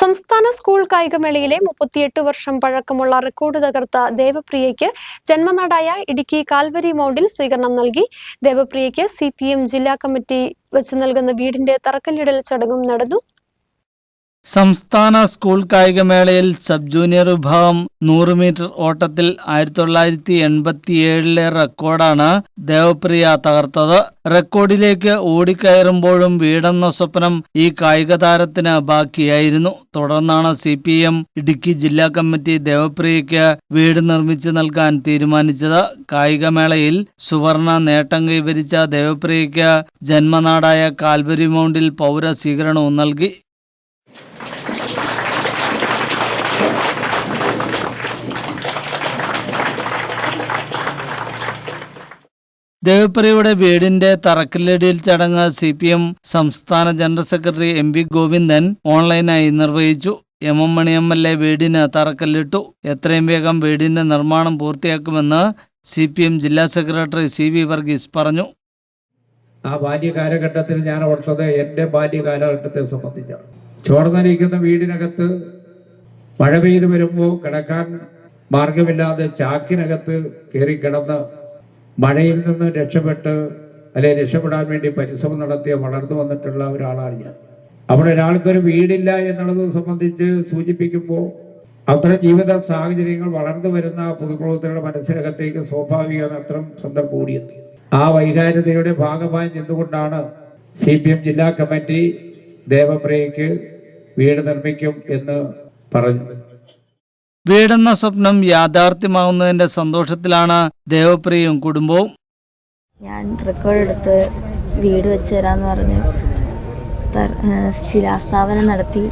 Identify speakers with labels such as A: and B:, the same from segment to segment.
A: സംസ്ഥാന സ്കൂൾ കായികമേളയിലെ മുപ്പത്തിയെട്ട് വർഷം പഴക്കമുള്ള റെക്കോർഡ് തകർത്ത ദേവപ്രിയയ്ക്ക് ജന്മനാടായ ഇടുക്കി കാൽവരി മൗണ്ടിൽ സ്വീകരണം നൽകി. ദേവപ്രിയയ്ക്ക് സി ജില്ലാ കമ്മിറ്റി വെച്ച് നൽകുന്ന വീടിന്റെ തറക്കല്ലിടൽ ചടങ്ങും നടന്നു.
B: സംസ്ഥാന സ്കൂൾ കായികമേളയിൽ സബ് ജൂനിയർ വിഭാഗം നൂറ് മീറ്റർ ഓട്ടത്തിൽ ആയിരത്തി തൊള്ളായിരത്തി എൺപത്തിയേഴിലെ റെക്കോർഡാണ് ദേവപ്രിയ തകർത്തത്. റെക്കോർഡിലേക്ക് ഓടിക്കയറുമ്പോഴും വീടെന്ന സ്വപ്നം ഈ കായിക താരത്തിന് ബാക്കിയായിരുന്നു. തുടർന്നാണ് സി പി എം ഇടുക്കി ജില്ലാ കമ്മിറ്റി ദേവപ്രിയയ്ക്ക് വീട് നിർമ്മിച്ച് നൽകാൻ തീരുമാനിച്ചത്. കായികമേളയിൽ സുവർണ നേട്ടം കൈവരിച്ച ദേവപ്രിയയ്ക്ക് ജന്മനാടായ കാൽവരി മൗണ്ടിൽ പൗര സ്വീകരണവും നൽകി. ദേവപ്രിയയുടെ വീടിന്റെ തറക്കല്ലിടിയിൽ ചടങ്ങ് സി പി എം സംസ്ഥാന general secretary M V Govindan ഓൺലൈനായി നിർവഹിച്ചു. M M Mani M L A വീടിന് തറക്കല്ലിട്ടു. എത്രയും വേഗം വീടിന്റെ നിർമ്മാണം പൂർത്തിയാക്കുമെന്ന് സി പി എം ജില്ലാ സെക്രട്ടറി സി വി വർഗീസ് പറഞ്ഞു.
C: ആ ബാല്യ കാലഘട്ടത്തിൽ ഞാൻ ഓർത്തത് എന്റെ ബാല്യ കാലഘട്ടത്തെ സംബന്ധിച്ചാണ്. ചോർന്നരിക്കുന്ന വീടിനകത്ത് മഴ പെയ്ത് വരുമ്പോൾ കിടക്കാൻ മാർഗമില്ലാതെ ചാക്കിനകത്ത് കയറി കിടന്ന് മഴയിൽ നിന്ന് രക്ഷപ്പെട്ട് അല്ലെ രക്ഷപ്പെടാൻ വേണ്ടി പരിശ്രമം നടത്തിയ വളർന്നു വന്നിട്ടുള്ള ഒരാളാണ് ഞാൻ. അവിടെ ഒരാൾക്കൊരു വീടില്ല എന്നുള്ളത് സംബന്ധിച്ച് സൂചിപ്പിക്കുമ്പോൾ അത്തരം ജീവിത സാഹചര്യങ്ങൾ വളർന്നു വരുന്ന പൊതുപ്രവർത്തകരുടെ മനസ്സിനകത്തേക്ക് സ്വാഭാവികം അത്തരം സന്ദർഭം കൂടിയെത്തി. ആ വൈകാരികതയുടെ ഭാഗമായി നിന്നുകൊണ്ടാണ് സി പി എം ജില്ലാ കമ്മിറ്റി ദേവപ്രിയയ്ക്ക് വീട് നിർമ്മിക്കും എന്ന് പറഞ്ഞു
B: വീടെന്ന സ്വപ്നം യാഥാർത്ഥ്യമാവുന്നതിന്റെ സന്തോഷത്തിലാണ് ദേവപ്രിയയും കുടുംബവും.
D: ഞാൻ റെക്കോർഡ് എടുത്ത് വീട് വെച്ച് തരാന്ന് പറഞ്ഞ് ശിലാസ്ഥാപനം നടത്തി.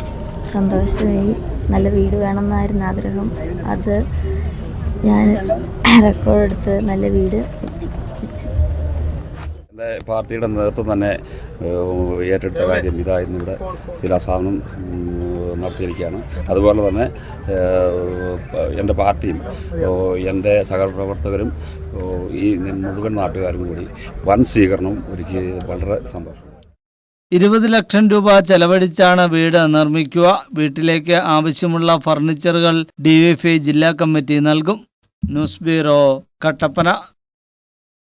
D: സന്തോഷമായി നല്ല വീട് വേണമെന്നായിരുന്നു ആഗ്രഹം. അത് ഞാൻ റെക്കോർഡ് എടുത്ത് നല്ല വീട് വെച്ച്.
E: പാർട്ടിയുടെ നേതൃത്വം തന്നെ ഏറ്റെടുത്ത കാര്യം ഇതായിരുന്നു ഇവിടെ. ശിലാസ്ഥാപനം നടത്തിയിരിക്കുകയാണ്. അതുപോലെ തന്നെ എന്റെ പാർട്ടിയും എന്റെ സഹപ്രവർത്തകരും ഈ മുഴുവൻ നാട്ടുകാരും കൂടി വൻ സ്വീകരണം ഒരുക്കി. വളരെ സന്തോഷം.
B: ഇരുപത് ലക്ഷം രൂപ ചെലവഴിച്ചാണ് വീട് നിർമ്മിക്കുക. വീട്ടിലേക്ക് ആവശ്യമുള്ള ഫർണിച്ചറുകൾ ഡിവൈഎഫ്ഐ ജില്ലാ കമ്മിറ്റി നൽകും. News bureau Kattappana.